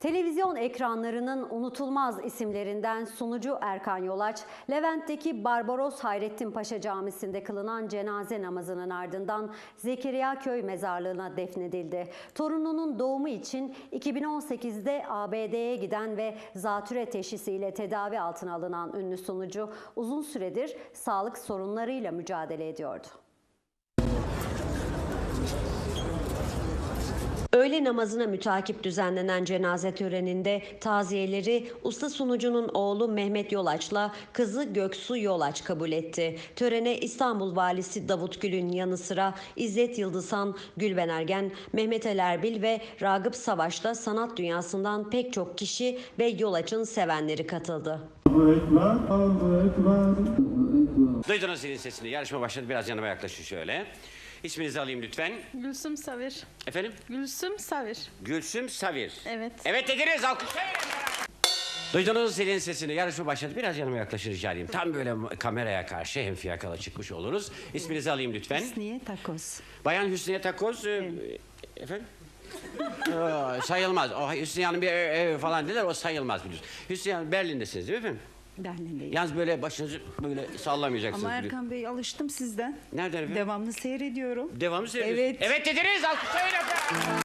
Televizyon ekranlarının unutulmaz isimlerinden sunucu Erkan Yolaç, Levent'teki Barbaros Hayrettin Paşa Camisi'nde kılınan cenaze namazının ardından Zekeriya Köy mezarlığına defnedildi. Torununun doğumu için 2018'de ABD'ye giden ve zatüre teşhisiyle tedavi altına alınan ünlü sunucu uzun süredir sağlık sorunlarıyla mücadele ediyordu. Öğle namazına mütakip düzenlenen cenaze töreninde taziyeleri usta sunucunun oğlu Mehmet Yolaç'la kızı Göksu Yolaç kabul etti. Törene İstanbul Valisi Davut Gül'ün yanı sıra İzzet Yıldızhan, Gülben Ergen, Mehmet Ali Erbil ve Ragıp Savaş'ta sanat dünyasından pek çok kişi ve Yolaç'ın sevenleri katıldı. Duydunuz zilin sesini. Yarışma başladı. Biraz yanıma yaklaşın şöyle. İsminizi alayım lütfen. Gülsüm Savir. Efendim? Gülsüm Savir. Gülsüm Savir. Evet. Evet dediniz. Alkışlayın. Duydunuz zilin sesini. Yarışma başladı. Biraz yanıma yaklaşın rica edeyim. Tam böyle kameraya karşı hem fiyakalı çıkmış oluruz. İsminizi alayım lütfen. Niye takoz? Bayan Hüsniye Takoz. e, Efendim? Aa, sayılmaz. O Hüsniye Hanım bir e, e, falan dediler o sayılmaz biliyorsun. Hüsniye Hanım Berlin'desiniz değil mi efendim? Berlin'deyim. Yalnız böyle başınızı böyle sallamayacaksınız. Ama. Erkan Bey alıştım sizden. Nereden efendim? Devamlı seyrediyorum. Devamlı seyrediyorsunuz. Evet. Evet dediniz. Alkışlayın efendim.